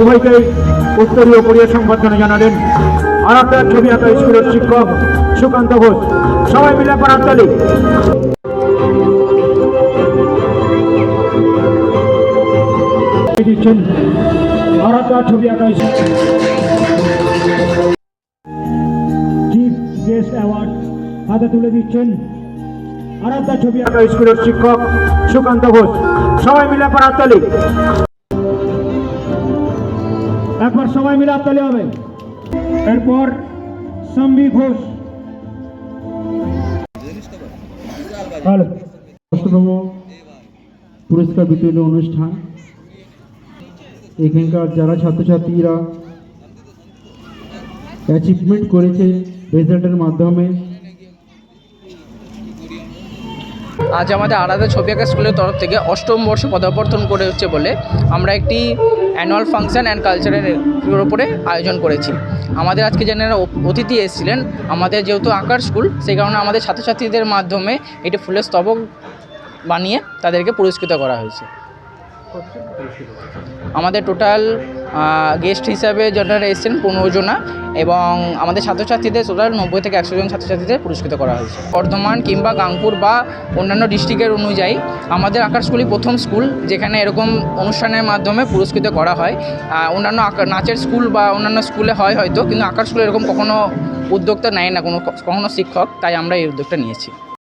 উভয়কেই উত্তরীয় কোরিয়া সংবর্ধনা জানালেন। আরামদার ছবি আঁকা স্কুলের শিক্ষক, সুকান্ত ঘোষ, সবাই মিলে পরান্তলি দিচ্ছেন আরামদার ছবি আঁকা হাতে তুলে দিচ্ছেন। আরামদার ছবি আঁকা স্কুলের শিক্ষক সুকান্ত ঘোষ। সবাই মিলে পরান্তলি একবার সবাই মিলে হাততালি হবে। এরপর সম্বি ঘোষ। হ্যালো পুরস্কার বিতরণ অনুষ্ঠান। এখানকার যারা ছাত্রছাত্রীরা অ্যাচিভমেন্ট করেছে রেজাল্টের মাধ্যমে আজ আমাদের আলাদা ছবি আঁকা স্কুলের তরফ থেকে অষ্টম বর্ষে পদাবর্তন করে হচ্ছে বলে আমরা একটি অ্যানুয়াল ফাংশন অ্যান্ড কালচারের উপরে আয়োজন করেছি। আমাদের আজকে যারা অতিথি এসেছিলেন, আমাদের যেহেতু আঁকার স্কুল সেই কারণে আমাদের ছাত্রছাত্রীদের মাধ্যমে এটি ফুলের স্তবক বানিয়ে তাদেরকে পুরস্কৃত করা হয়েছে। আমাদের টোটাল গেস্ট হিসাবে যারা এসেছেন, পনেরো জনা, এবং আমাদের ছাত্রছাত্রীদের টোটাল নব্বই থেকে একশো জন ছাত্রছাত্রীদের পুরস্কৃত করা হয়েছে। বর্ধমান কিংবা গাংপুর বা অন্যান্য ডিস্ট্রিক্টের অনুযায়ী, আমাদের আঁকার স্কুলই প্রথম স্কুল যেখানে এরকম অনুষ্ঠানের মাধ্যমে পুরস্কৃত করা হয়। অন্যান্য নাচের স্কুল বা অন্যান্য স্কুলে হয় হয়তো, কিন্তু আঁকার স্কুলে এরকম কখনো উদ্যোক্তা নেয় না, কোনো কখনো শিক্ষক, তাই আমরা এই উদ্যোগটা নিয়েছি।